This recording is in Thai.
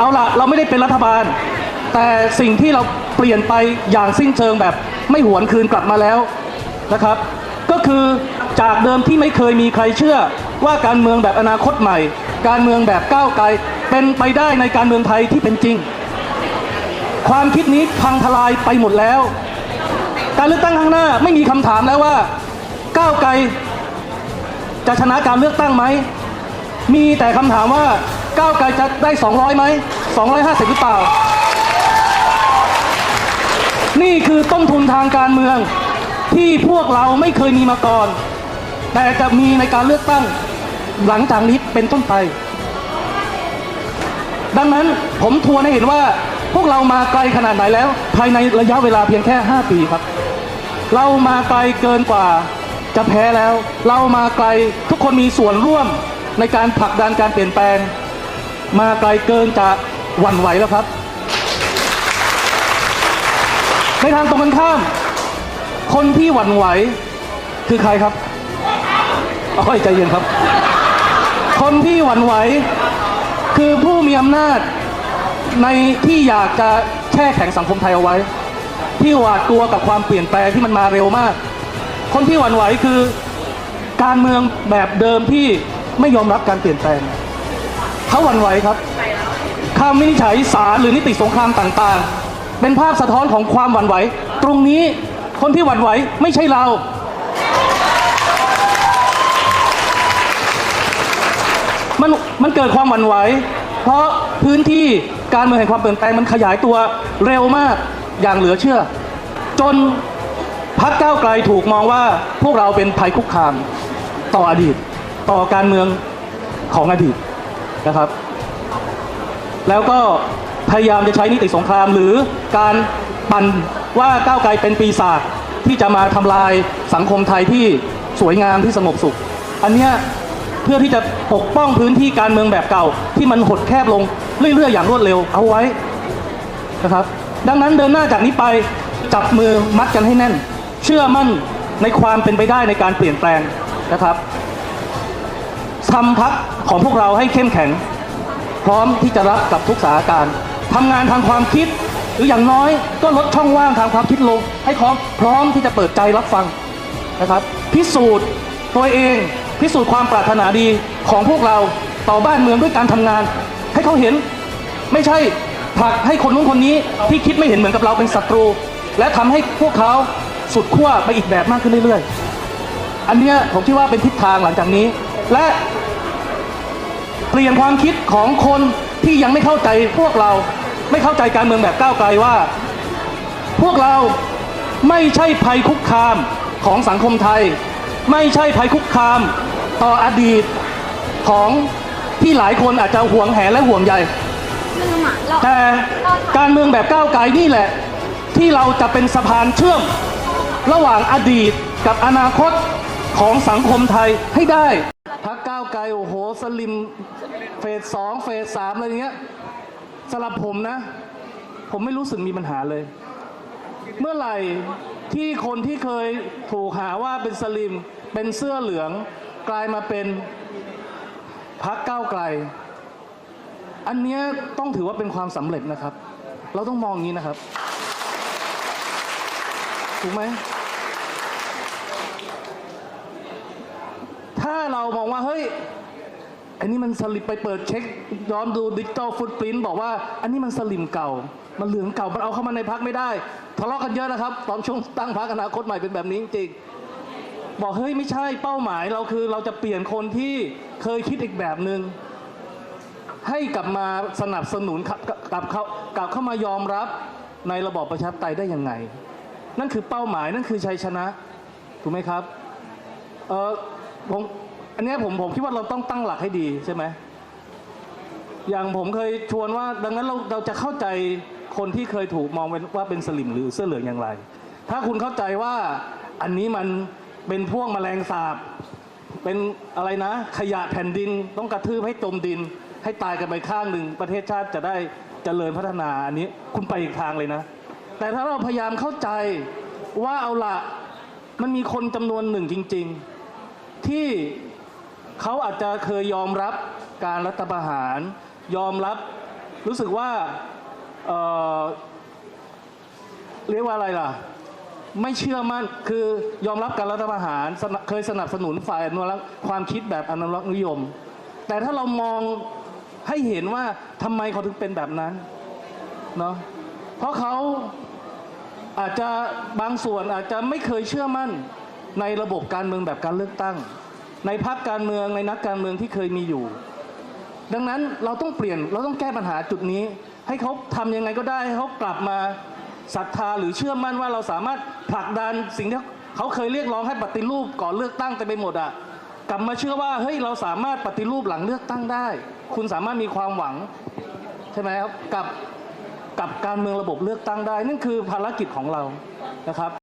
เอาละเราไม่ได้เป็นรัฐบาล แต่สิ่งที่เราเปลี่ยนไปอย่างสิ้นเชิงแบบไม่หวนคืนกลับมาแล้วนะครับ ก็คือจากเดิมที่ไม่เคยมีใครเชื่อว่าการเมืองแบบอนาคตใหม่ การเมืองแบบก้าวไกลเป็นไปได้ในการเมืองไทยที่เป็นจริง ความคิดนี้พังทลายไปหมดแล้ว การเลือกตั้งข้างหน้าไม่มีคำถามแล้วว่าก้าวไกลจะชนะการเลือกตั้งไหม มีแต่คำถามว่า ก้าวไกลจะได้ 200ไหม250 หรือเปล่า นี่คือต้นทุนทางการเมืองที่พวกเราไม่เคยมีมาก่อน แต่จะมีในการเลือกตั้งหลังจากนี้เป็นต้นไป ดังนั้นผมทัวนให้เห็นว่าพวกเรามาไกลขนาดไหนแล้ว ภายในระยะเวลาเพียงแค่ 5 ปีครับ เรามาไกลเกินกว่าจะแพ้แล้ว เรามาไกลทุกคนมีส่วนร่วมในการผลักดันการเปลี่ยนแปลง มาไกลเกินจะหวั่นไหวแล้วครับ ในทางตรงกันข้าม คนที่หวั่นไหว คือใครครับเอาค่อยใจเย็นครับ คนที่หวั่นไหว คือผู้มีอำนาจในที่อยากจะแช่แข็งสังคมไทยเอาไว้ ที่หวาดกลัวกับความเปลี่ยนแปลงที่มันมาเร็วมาก คนที่หวั่นไหวคือการเมืองแบบเดิมที่ไม่ยอมรับการเปลี่ยนแปลง เขาหวั่นไหวครับคำวินิจฉัยศาลหรือนิติสงครามต่างๆ เป็นภาพสะท้อนของความหวั่นไหว ตรงนี้คนที่หวั่นไหวไม่ใช่เรา มันมันเกิดความหวั่นไหว เพราะพื้นที่การเมืองแห่งความเปลี่ยนแปลงมันขยายตัวเร็วมากอย่างเหลือเชื่อ จนพักก้าวไกลถูกมองว่าพวกเราเป็นภัยคุกคาม ต่ออดีต ต่อการเมืองของอดีต นะครับ แล้วก็พยายามจะใช้นิติสงครามหรือการปั่นว่าก้าวไกลเป็นปีศาจที่จะมาทำลายสังคมไทยที่สวยงามที่สงบสุข อันเนี้ยเพื่อที่จะปกป้องพื้นที่การเมืองแบบเก่า ที่มันหดแคบลงเรื่อยๆอย่างรวดเร็วเอาไว้นะครับ ดังนั้นเดินหน้าจากนี้ไปจับมือมัดกันให้แน่น เชื่อมั่นในความเป็นไปได้ในการเปลี่ยนแปลงนะครับ ทำพักของพวกเราให้เข้มแข็ง พร้อมที่จะรับกับทุกสถานการณ์ทำงานทางความคิด หรืออย่างน้อยก็ลดช่องว่างทางความคิดลง ให้พร้อมพร้อมที่จะเปิดใจรับฟังนะครับพิสูจน์ตัวเองพิสูจน์ความปรารถนาดีของพวกเราต่อบ้านเมืองด้วยการทำงาน ให้เขาเห็นไม่ใช่ผลักให้คนนู้นคนนี้ที่คิดไม่เห็นเหมือนกับเราเป็นศัตรู และทำให้พวกเขาสุดขั้วไปอีกแบบมากขึ้นเรื่อยๆ อันเนี้ยผมคิดว่าเป็นทิศทางหลังจากนี้ และ เปลี่ยนความคิดของคนที่ยังไม่เข้าใจพวกเราไม่เข้าใจการเมืองแบบก้าวไกลว่า พวกเราไม่ใช่ภัยคุกคามของสังคมไทย ไม่ใช่ภัยคุกคามต่ออดีตของที่หลายคนอาจจะหวงแหนและห่วงใยลืมอะเราแต่การเมืองแบบก้าวไกลนี่แหละ ที่เราจะเป็นสะพานเชื่อม ระหว่างอดีตกับอนาคตของสังคมไทยให้ได้พักก้าว ไกล โอ้โห สลิม เฟสสองเฟสสามอะไรเงี้ยสำหรับผมนะ ผมไม่รู้สึกมีปัญหาเลย เมื่อไหร่ที่คนที่เคยถูกหาว่าเป็นสลิม เป็นเสื้อเหลือง กลายมาเป็นพักก้าวไกล อันเนี้ยต้องถือว่าเป็นความสำเร็จนะครับ เราต้องมองอย่างนี้นะครับ ถูกไหม ถ้าเรามองว่าเฮ้ยอันนี้มันสลิปไปเปิดเช็คย้อนดูดิจิตอลฟุตปรินบอกว่า อันนี้มันสลิมเก่า มันเหลืองเก่ามันเอาเข้ามาในพักไม่ได้ทะเลาะกันเยอะนะครับ ตอนช่วงตั้งพักอนาคตใหม่เป็นแบบนี้จริงบอกเฮ้ยไม่ใช่เป้าหมายเราคือเราจะเปลี่ยนคนที่เคยคิดอีกแบบหนึง่งให้กลับมาสนับสนุนกลับกลับเข้ากลับเข้ามายอมรับในระบอบประชาธิปไตยได้ยังไง นั่นคือเป้าหมายนั่นคือชัยชนะ ถูกไหมครับเออ ผมอันเนี้ยผมผมคิดว่าเราต้องตั้งหลักให้ดีใช่ไหมอย่างผมเคยชวนว่า ดังนั้นเราเราจะเข้าใจคนที่เคยถูกมองเป็นว่าเป็นสลิมหรือเสื้อเหลืองอย่างไร ถ้าคุณเข้าใจว่าอันนี้มันเป็นพวกแมลงสาบ เป็นอะไรนะ ขยะแผ่นดินต้องกระทืบให้จมดิน ให้ตายกันไปข้างหนึ่งประเทศชาติจะได้เจริญพัฒนาอันนี้คุณไปอีกทางเลยนะ แต่ถ้าเราพยายามเข้าใจว่าเอาละมันมีคนจำนวนหนึ่งจริง ๆ ที่เขาอาจจะเคยยอมรับการรัฐประหาร ยอมรับรู้สึกว่าเเรียกว่าอะไรล่ะ ไม่เชื่อมั่นคือยอมรับการรัฐประหารเคยสนับสนุนฝ่ายอนุรักษ์ความคิดแบบอนุรักษ์นิยม แต่ถ้าเรามองให้เห็นว่าทำไมเขาถึงเป็นแบบนั้นเนาะเพราะเขาอาจจะบางส่วนอาจจะไม่เคยเชื่อมั่น ในระบบการเมืองแบบการเลือกตั้ง ในพรรคการเมืองในนักการเมืองที่เคยมีอยู่ ดังนั้นเราต้องเปลี่ยนเราต้องแก้ปัญหาจุดนี้ ให้เขาทำยังไงก็ได้ให้เขากลับมาศรัทธาหรือเชื่อมั่นว่าเราสามารถผลักดันสิ่งที่เขาเคยเรียกร้องให้ปฏิรูปก่อนเลือกตั้งแต่ไปหมดอะกลับมาเชื่อว่าเฮ้ยเราสามารถปฏิรูปหลังเลือกตั้งได้ คุณสามารถมีความหวังใช่ไหมครับกับกับการเมืองระบบเลือกตั้งได้นั่นคือภารกิจของเรานะครับ